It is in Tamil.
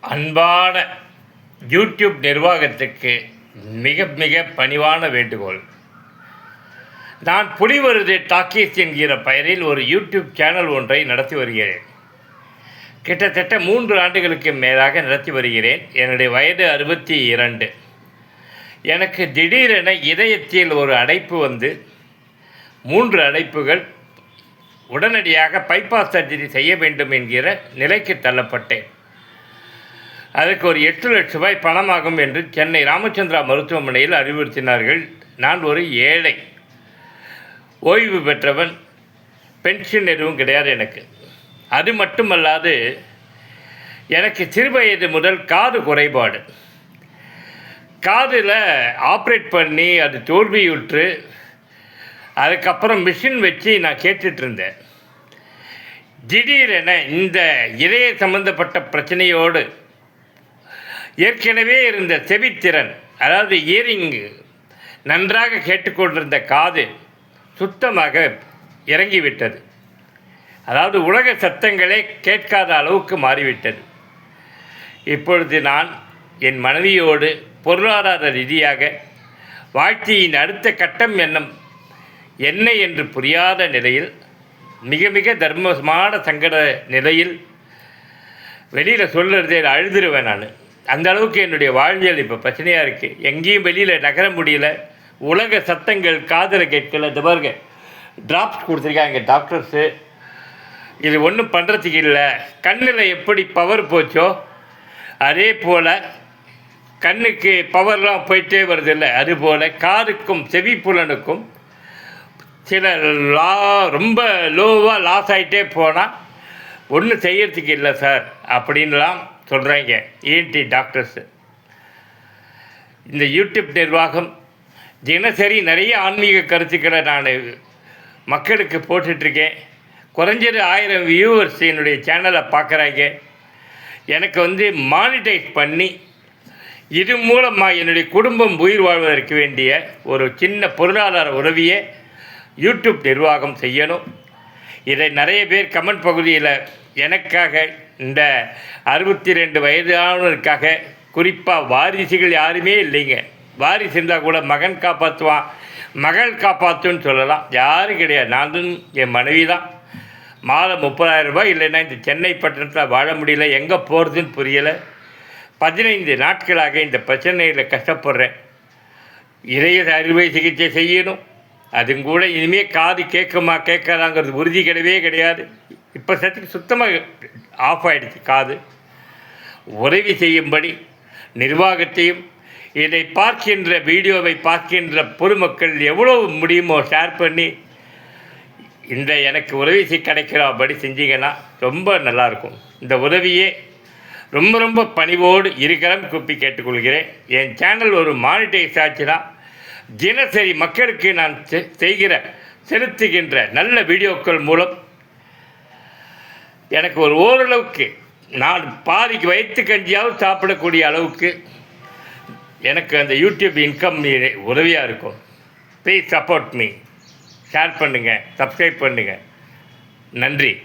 அன்பான யூடியூப் நிர்வாகத்துக்கு மிக மிக பணிவான வேண்டுகோள். நான் புலிவருது டாக்கீஸ் என்கிற பெயரில் ஒரு யூடியூப் சேனல் ஒன்றை நடத்தி வருகிறேன். கிட்டத்தட்ட மூன்று ஆண்டுகளுக்கு மேலாக நடத்தி வருகிறேன். என்னுடைய வயது அறுபத்தி இரண்டு. எனக்கு திடீரென இதயத்தில் ஒரு அடைப்பு வந்து மூன்று அடைப்புகள் உடனடியாக பைபாஸ் சர்ஜரி செய்ய வேண்டும் என்கிற நிலைக்கு தள்ளப்பட்டேன். அதற்கு ஒரு எட்டு லட்ச ரூபாய் பணமாகும் என்று சென்னை ராமச்சந்திரா மருத்துவமனையில் அறிவுறுத்தினார்கள். நான் ஒரு ஏழை. ஓய்வு பெற்றவன் பென்ஷன் எதுவும் கிடையாது எனக்கு. அது மட்டுமல்லாது எனக்கு சிறுவயது முதல் காது குறைபாடு. காதில் ஆப்ரேட் பண்ணி அது தோல்வியுற்று அதுக்கப்புறம் மிஷின் வச்சு நான் கேட்டுட்ருந்தேன். திடீரென இந்த இதய சம்பந்தப்பட்ட பிரச்சனையோடு ஏற்கனவே இருந்த செவித்திறன் அதாவது இயரிங் நன்றாக கேட்டுக்கொண்டிருந்த காது சுத்தமாக இறங்கிவிட்டது. அதாவது உலக சத்தங்களே கேட்காத அளவுக்கு மாறிவிட்டது. இப்பொழுது நான் என் மனைவியோடு பொருளாதார ரீதியாக வாழ்க்கையின் அடுத்த கட்டம் என்னும் என்ன என்று புரியாத நிலையில் மிக மிக தர்மமான சங்கட நிலையில் வெளியில் சொல்லுறதே அழுதுருவேன் நான். அந்த அளவுக்கு என்னுடைய வாழ்வியல் இப்போ பிரச்சனையாக இருக்குது எங்கேயும் வெளியில் நகர முடியல. உலக சத்தங்கள் காதில் கேட்கல. இந்த பாருங்க. ட்ராப்ஸ் கொடுத்துருக்காங்க டாக்டர்ஸு இது ஒன்றும் பண்ணுறதுக்கு இல்லை. கண்ணில் எப்படி பவர் போச்சோ அதே போல் கண்ணுக்கு பவர்லாம் போயிட்டே வருது இல்லை. அதுபோல் காருக்கும் செவிப்புலனுக்கும் சில லா ரொம்ப லோவாக லாஸ் ஆகிட்டே போனால் ஒன்றும் செய்யறதுக்கு இல்லை சார் அப்படின்லாம் சொல்கிறாங்க இஎன்டி டாக்டர்ஸு இந்த யூடியூப் நிர்வாகம் தினசரி நிறைய ஆன்மீக கருத்துக்களை நான் மக்களுக்கு போட்டுட்ருக்கேன். குறைஞ்சது ஆயிரம் வியூவர்ஸ் என்னுடைய சேனலை பார்க்குறாங்க. எனக்கு வந்து மானிட்டைஸ் பண்ணி இது மூலமாக என்னுடைய குடும்பம் உயிர் வாழ்வதற்கு வேண்டிய ஒரு சின்ன பொருளாதார உதவியை யூடியூப் நிர்வாகம் செய்யணும். இதை நிறைய பேர் கமெண்ட் பகுதியில் எனக்காக இந்த அறுபத்தி ரெண்டு வயதானவருக்காக குறிப்பாக வாரிசுகள் யாருமே இல்லைங்க. வாரிசு இருந்தால் கூட மகன் காப்பாற்றுவான் மகள் காப்பாற்றுன்னு சொல்லலாம். யாரும் கிடையாது. நானும் என் மனைவி தான் மாதம் முப்பதாயிரம் ரூபாய் இல்லைன்னா இந்த சென்னை பட்டணத்தில் வாழ முடியல. எங்கே போகிறதுன்னு புரியலை. பதினைந்து நாட்களாக இந்த பிரச்சனையில் கஷ்டப்படுறேன். இதய அறுவை சிகிச்சை செய்யணும். அதுவும் கூட இனிமேல் காது கேட்குமா கேட்காதாங்கிறது உறுதி கிடையவே கிடையாது. இப்போ சத்துக்கு சுத்தமாக ஆஃப் ஆகிடுச்சு காது. உதவி செய்யும்படி நிர்வாகத்தையும் இதை பார்க்கின்ற வீடியோவை பார்க்கின்ற பொதுமக்கள் எவ்வளவு முடியுமோ ஷேர் பண்ணி இந்த எனக்கு உதவி செய்ய கிடைக்கிறபடி செஞ்சீங்கன்னா ரொம்ப நல்லாயிருக்கும் இந்த உதவியே ரொம்ப ரொம்ப பணிவோடு இருக்கரம் கூப்பி கேட்டுக்கொள்கிறேன். என் சேனல் ஒரு மானிட்டைஸ் ஆச்சுன்னா தினசரி மக்களுக்கு நான் செ- செய்கிற செலுத்துகின்ற நல்ல வீடியோக்கள் மூலம் எனக்கு ஒரு ஓரளவுக்கு நான் பாதிக்கு வயிற்று கஞ்சியாவது சாப்பிடக்கூடிய அளவுக்கு எனக்கு அந்த யூடியூப் இன்கம் உதவியாக இருக்கும். ப்ளீஸ் சப்போர்ட் மீ ஷேர் பண்ணுங்கள் சப்ஸ்கிரைப் பண்ணுங்கள் நன்றி.